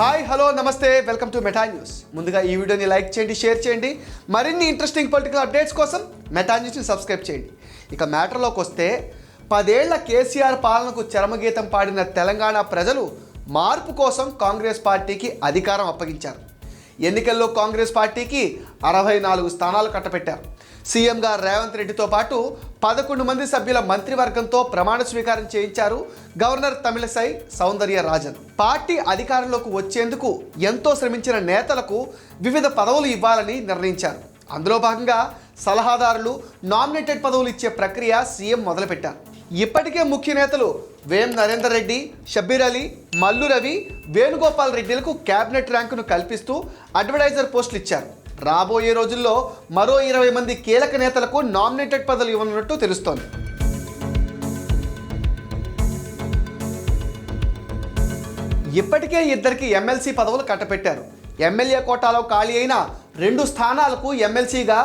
Hi hello namaste welcome to Meta news. ముందుగా ఈ వీడియోని లైక్ చేయండి షేర్ చేయండి. మరిన్ని ఇంట్రెస్టింగ్ పొలిటికల్ అప్డేట్స్ కోసం మెటా న్యూస్ని సబ్స్క్రైబ్ చేయండి. ఇక మ్యాటర్లోకి వస్తే పదేళ్ళ కేసీఆర్ పాలనకు చరమగీతం పాడిన తెలంగాణ ప్రజలు మార్పు కోసం కాంగ్రెస్ పార్టీకి అధికారం అప్పగించారు. ఎన్నికల్లో కాంగ్రెస్ పార్టీకి అరవై నాలుగు స్థానాలు కట్టపెట్టారు సీఎంగా రేవంత్ రెడ్డితో పాటు పదకొండు మంది సభ్యుల మంత్రివర్గంతో ప్రమాణ స్వీకారం చేయించారు governor Tamilisai Soundararajan. Party అధికారంలోకి వచ్చేందుకు ఎంతో శ్రమించిన నేతలకు వివిధ పదవులు ఇవ్వాలని నిర్ణయించారు. అందులో భాగంగా సలహాదారులు నామినేటెడ్ పదవులు ఇచ్చే ప్రక్రియ సీఎం మొదలుపెట్టారు. ఇప్పటికే ముఖ్య నేతలు వేం నరేందర్ రెడ్డి షబ్బీర్ అలీ మల్లు రవి వేణుగోపాల్ రెడ్డిలకు కేబినెట్ ర్యాంకును కల్పిస్తూ అడ్వర్టైజర్ పోస్టులు ఇచ్చారు. రాబోయే రోజుల్లో మరో ఇరవై మంది కీలక నేతలకు నామినేటెడ్ పదవులు ఇవ్వనున్నట్టు తెలుస్తోంది. ఇప్పటికే ఇద్దరికి ఎమ్మెల్సీ పదవులు కట్టపెట్టారు. ఎమ్మెల్యే కోటాలో ఖాళీ అయిన రెండు స్థానాలకు ఎమ్మెల్సీగా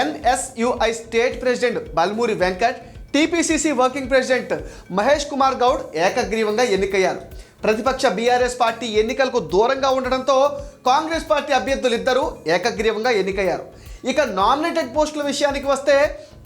NSUI state president Balmoori Venkat TPCC working president Mahesh Kumar Goud ఏకగ్రీవంగా ఎన్నికయ్యారు. ప్రతిపక్ష బీఆర్ఎస్ పార్టీ ఎన్నికలకు దూరంగా ఉండడంతో కాంగ్రెస్ పార్టీ అభ్యర్థులు ఇద్దరు ఏకగ్రీవంగా ఎన్నికయ్యారు. ఇక నామినేటెడ్ పోస్టుల విషయానికి వస్తే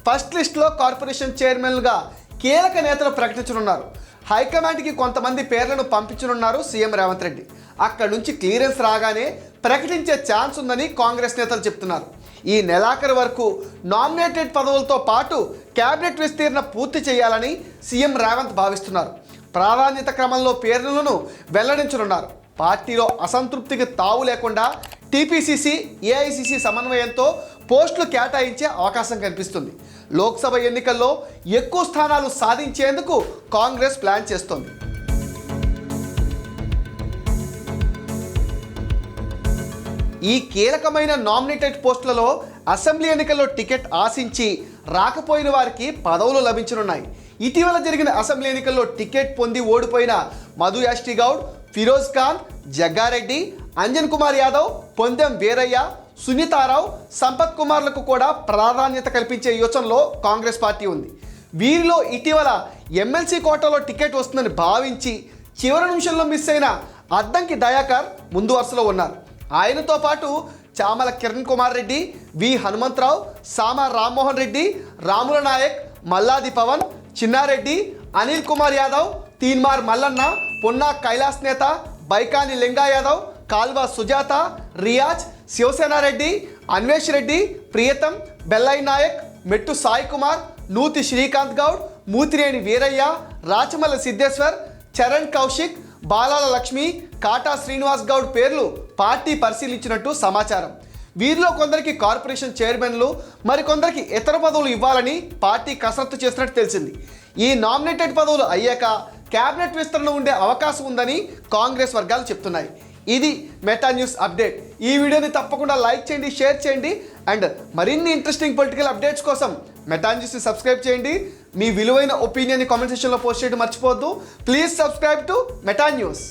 ఫస్ట్ లిస్ట్లో కార్పొరేషన్ చైర్మన్లుగా కీలక నేతలు ప్రకటించనున్నారు. హైకమాండ్కి కొంతమంది పేర్లను పంపించనున్నారు సీఎం రేవంత్ రెడ్డి. అక్కడి నుంచి క్లియరెన్స్ రాగానే ప్రకటించే ఛాన్స్ ఉందని కాంగ్రెస్ నేతలు చెప్తున్నారు. ఈ నెలాఖరు వరకు నామినేటెడ్ పదవులతో పాటు కేబినెట్ విస్తీర్ణ పూర్తి చేయాలని సీఎం రేవంత్ భావిస్తున్నారు. ప్రాధాన్యత క్రమంలో పేర్లను వెల్లడించనున్నారు. పార్టీలో అసంతృప్తికి తావు లేకుండా టీపీసీసీ ఏఐసీసీ సమన్వయంతో పోస్టులు కేటాయించే అవకాశం కనిపిస్తుంది. లోక్సభ ఎన్నికల్లో ఎక్కువ స్థానాలు సాధించేందుకు కాంగ్రెస్ ప్లాన్ చేస్తోంది. ఈ కీలకమైన నామినేటెడ్ పోస్టులలో అసెంబ్లీ ఎన్నికల్లో టికెట్ ఆశించి రాకపోయిన వారికి పదవులు లభించనున్నాయి. ఇటీవల జరిగిన అసెంబ్లీ ఎన్నికల్లో టికెట్ పొంది ఓడిపోయిన మధు యాష్టి గౌడ్ ఫిరోజ్ ఖాన్ జగ్గారెడ్డి అంజన్ కుమార్ యాదవ్ పొందెం వీరయ్య సునీతారావు సంపత్ కుమార్లకు కూడా ప్రాధాన్యత కల్పించే యోచనలో కాంగ్రెస్ పార్టీ ఉంది. వీరిలో ఇటీవల ఎమ్మెల్సీ కోటాలో టికెట్ వస్తుందని భావించి చివరి నిమిషంలో మిస్ అయిన అద్దంకి దయాకర్ ముందు వరుసలో ఉన్నారు. ఆయనతో పాటు చామల కిరణ్ కుమార్ రెడ్డి వి హనుమంతరావు సామ రామ్మోహన్ రెడ్డి రాముల నాయక్ మల్లాది పవన్ చిన్నారెడ్డి అనిల్ కుమార్ యాదవ్ తీన్మార్ మల్లన్న పొన్నా కైలాస్ నేత బైకాని లింగా యాదవ్ కాల్వ సుజాత రియాజ్ శివసేనారెడ్డి అన్వేష్ రెడ్డి ప్రియతం బెల్లై నాయక్ మెట్టు సాయి కుమార్ నూతి శ్రీకాంత్ గౌడ్ మూతిరేణి వీరయ్య రాచమల్ల సిద్ధేశ్వర్ చరణ్ కౌశిక్ బాలాల లక్ష్మి కాటా శ్రీనివాస్ గౌడ్ పేర్లు పార్టీ పరిశీలించినట్టు సమాచారం. వీరిలో కొందరికి కార్పొరేషన్ చైర్మన్లు మరికొందరికి ఇతర పదవులు ఇవ్వాలని పార్టీ కసరత్తు చేసినట్టు తెలిసింది. ఈ నామినేటెడ్ పదవులు అయ్యాక కేబినెట్ విస్తరణ ఉండే అవకాశం ఉందని కాంగ్రెస్ వర్గాలు చెప్తున్నాయి. ఇది మెటా న్యూస్ అప్డేట్. ఈ వీడియోని తప్పకుండా లైక్ చేయండి షేర్ చేయండి అండ్ మరిన్ని ఇంట్రెస్టింగ్ పొలిటికల్ అప్డేట్స్ కోసం మెటా న్యూస్ని సబ్స్క్రైబ్ చేయండి. మీ విలువైన ఒపీనియన్ కామెంట్ సెక్షన్లో పోస్ట్ చేయడం మర్చిపోవద్దు. Please subscribe to Meta news.